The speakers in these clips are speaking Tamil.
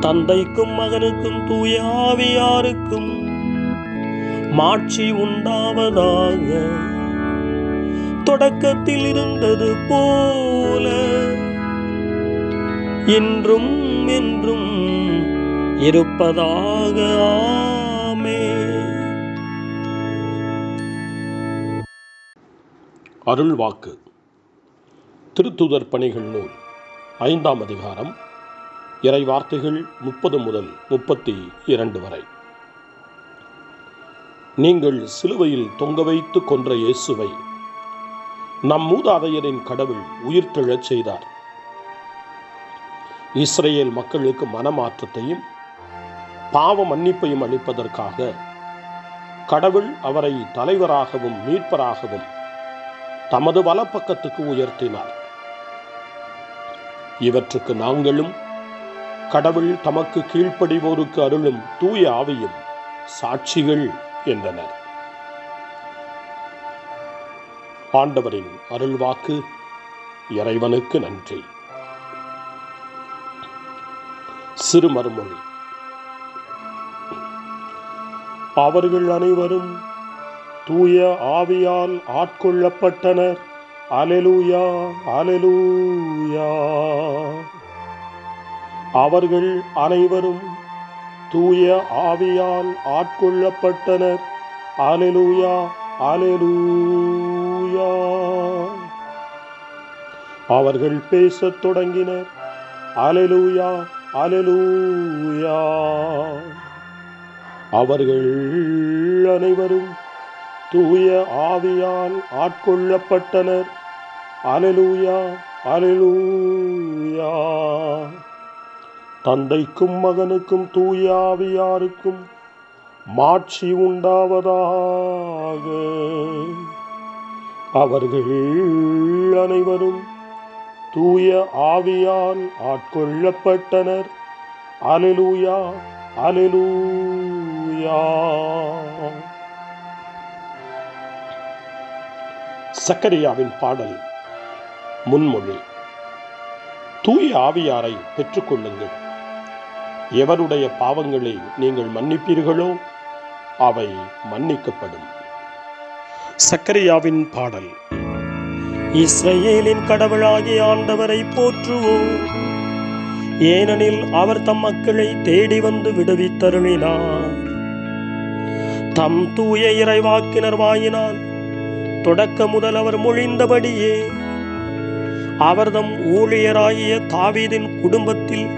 தந்தைக்கும் மகனுக்கும் தூய ஆவியாருக்கும் மாட்சி உண்டாவதாக. தொடக்கத்தில் இருந்தது போல இன்றும் என்றும் இருப்பதாக. ஆமே. அருள் வாக்கு திருத்துதர் பணிகள் நூல் ஐந்தாம் அதிகாரம் இறை வார்த்தைகள் முப்பது முதல் முப்பத்தி இரண்டு வரை. நீங்கள் சிலுவையில் தொங்க வைத்து கொன்ற இயேசுவை நம் மூதாதையரின் கடவுள் உயிர்த்தெழச் செய்தார். இஸ்ரேல் மக்களுக்கு மனமாற்றத்தையும் பாவ மன்னிப்பையும் அளிப்பதற்காக கடவுள் அவரை தலைவராகவும் மீட்பராகவும் தமது வலப்பக்கத்துக்கு உயர்த்தினார். இவற்றுக்கு நாங்களும் கடவுள் தமக்கு கீழ்ப்படிவோருக்கு அருளும் தூய ஆவியும் சாட்சிகள் என்றனர் ஆண்டவரின் அருள்வாக்கு இறைவனுக்கு நன்றி. சிறுமறுமொழி. அவர்கள் அனைவரும் தூய ஆவியால் ஆட்கொள்ளப்பட்டனர். Alleluia alleluia. அவர்கள் அனைவரும் தூய ஆவியால் ஆட்கொள்ளப்பட்டனர். அலெலூயா அலெலூயா அவர்கள் பேசத் தொடங்கினர். அலெலூயா அலெலூயா அவர்கள் அனைவரும் தூய ஆவியால் ஆட்கொள்ளப்பட்டனர். அலெலூயா அலெலூயா தந்தைக்கும் மகனுக்கும் தூயாவியாருக்கும் மாட்சி உண்டாவதாக. அவர்கள் அனைவரும் தூய ஆவியால் ஆட்கொள்ளப்பட்டனர். அலிலூயா அலிலூயா. சக்கரியாவின் பாடல் முன்மொழி தூய ஆவியாரை பெற்றுக்கொள்ளுங்கள். எவருடைய பாவங்களை நீங்கள் மன்னிப்பீர்களோ அவை மன்னிக்கப்படும். சக்கரியாவின் பாடல். இஸ்ரேலின் கடவுளாகிய ஆண்டவரை போற்றுவோம். ஏனெனில் அவர் தம் மக்களை தேடி வந்து விடுவித்தருளினார். தம் தூய இறைவாக்கினர் வாயினால் தொடக்க முதல் அவர் மொழிந்தபடியே அவர்தம் ஊழியராகிய தாவீதின் குடும்பத்தில்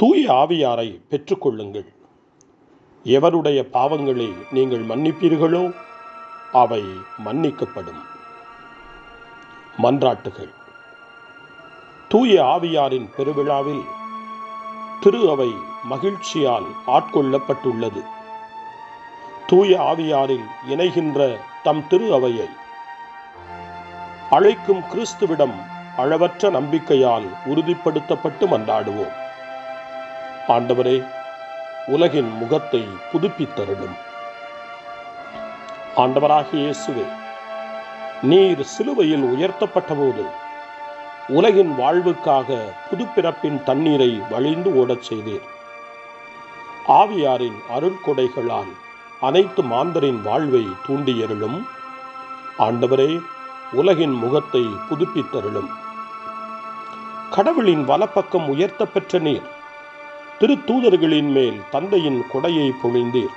தூய ஆவியாரை பெற்றுக்கொள்ளுங்கள். எவருடைய பாவங்களை நீங்கள் மன்னிப்பீர்களோ அவை மன்னிக்கப்படும். மன்றாட்டுகள். தூய ஆவியாரின் பெருவிழாவில் திரு அவை மகிழ்ச்சியால் ஆட்கொள்ளப்பட்டுள்ளது. தூய ஆவியாரில் இணைகின்ற தம் திரு அவையை அழைக்கும் கிறிஸ்துவிடம் அளவற்ற நம்பிக்கையால் உறுதிப்படுத்தப்பட்டு மன்றாடுவோம். ஆண்டவரே உலகின் முகத்தை புதுப்பித்தருளும். ஆண்டவராகிய இயேசுவே நீர் சிலுவையில் உயர்த்தப்பட்டபோது உலகின் வாழ்வுக்காக புதுப்பிறப்பின் தண்ணீரை வழிந்து ஓடச் செய்தீர். ஆவியாரின் அருள்கொடைகளால் அனைத்து மாந்தரின் வாழ்வை தூண்டியருளும். ஆண்டவரே உலகின் முகத்தை புதுப்பித்தருளும். கடவுளின் வலப்பக்கம் உயர்த்த பெற்ற நீர் திருத்தூதர்களின் மேல் தந்தையின் கொடையை பொழிந்தீர்.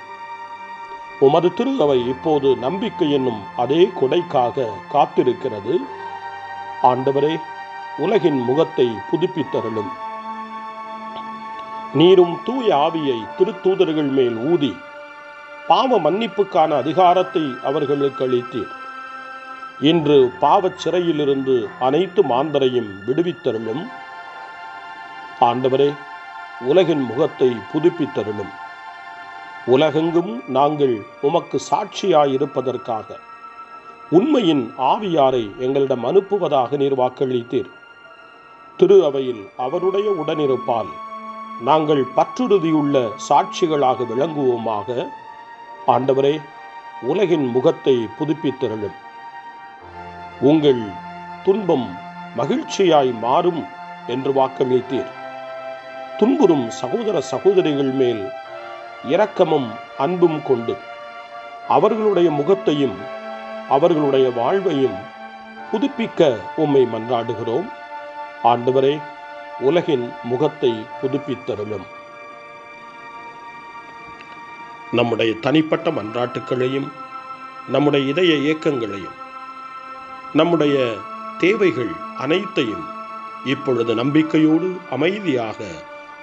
உமது திரு அவை இப்போது நம்பிக்கை என்னும் அதே கொடைக்காக காத்திருக்கிறது. ஆண்டவரே உலகின் முகத்தை புதுப்பித்தருளும். நீரும் தூய ஆவியை திருத்தூதர்கள் மேல் ஊதி பாவ மன்னிப்புக்கான அதிகாரத்தை அவர்களுக்கு அளித்தீர். இன்று பாவச் சிறையிலிருந்து அனைத்து மாந்தரையும் விடுவித்தருளும். ஆண்டவரே உலகின் முகத்தை புதுப்பித்தருளும். உலகெங்கும் நாங்கள் உமக்கு சாட்சியாயிருப்பதற்காக. உண்மையின் ஆவியாரை எங்களிடம் அனுப்புவதாக நீர் வாக்களித்தீர். திரு அவையில் அவருடைய உடனிருப்பால் நாங்கள் பற்றுறுதியுள்ள சாட்சிகளாக விளங்குவோமாக. ஆண்டவரே உலகின் முகத்தை புதுப்பித்திரளும். உங்கள் துன்பம் மகிழ்ச்சியாய் மாறும் என்று வாக்களித்தீர். துன்புறும் சகோதர சகோதரிகள் மேல் இரக்கமும் அன்பும் கொண்டு அவர்களுடைய முகத்தையும் அவர்களுடைய வாழ்வையும் புதுப்பிக்க உம்மை மன்றாடுகிறோம். ஆண்டவரே உலகின் முகத்தை புதுப்பித்தருளும். நம்முடைய தனிப்பட்ட மன்றாட்டுக்களையும் நம்முடைய இதய இயக்கங்களையும் நம்முடைய தேவைகள் அனைத்தையும் இப்பொழுது நம்பிக்கையோடு அமைதியாக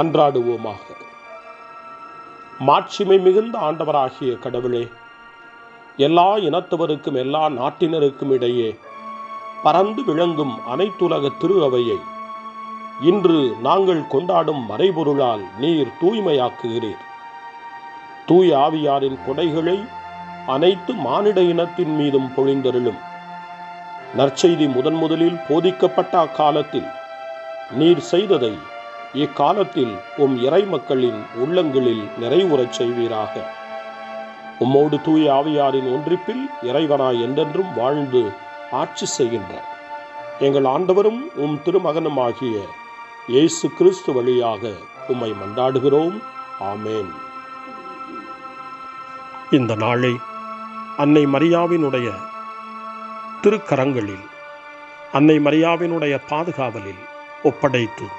மன்றாடுவோமாக மாட்சிமை மிகுந்த ஆண்டவராகிய கடவுளே எல்லா இனத்தவருக்கும் எல்லா நாட்டினருக்கும் இடையே பறந்து விளங்கும் அனைத்துலக திரு அவையை இன்று நாங்கள் கொண்டாடும் மறைபொருளால் நீர் தூய்மையாக்குகிறீர். தூய் ஆவியாரின் கொடைகளை அனைத்து மானிட இனத்தின் மீதும் பொழிந்தருளும். நற்செய்தி முதன் முதலில் போதிக்கப்பட்ட அக்காலத்தில் நீர் செய்ததை இக்காலத்தில் உம் இறை மக்களின் உள்ளங்களில் நிறைவுறச் செய்வீராக. உம்மோடு தூய ஆவியாரின் ஒன்றிப்பில் இறைவனாய் என்றென்றும் வாழ்ந்து ஆட்சி செய்கின்ற எங்கள் ஆண்டவரும் உம் திருமகனுமாகிய இயேசு கிறிஸ்து வழியாக உம்மை மன்றாடுகிறோம். ஆமேன். இந்த நாளை அன்னை மரியாவினுடைய திருக்கரங்களில் அன்னை மரியாவினுடைய பாதுகாவலில் ஒப்படைத்து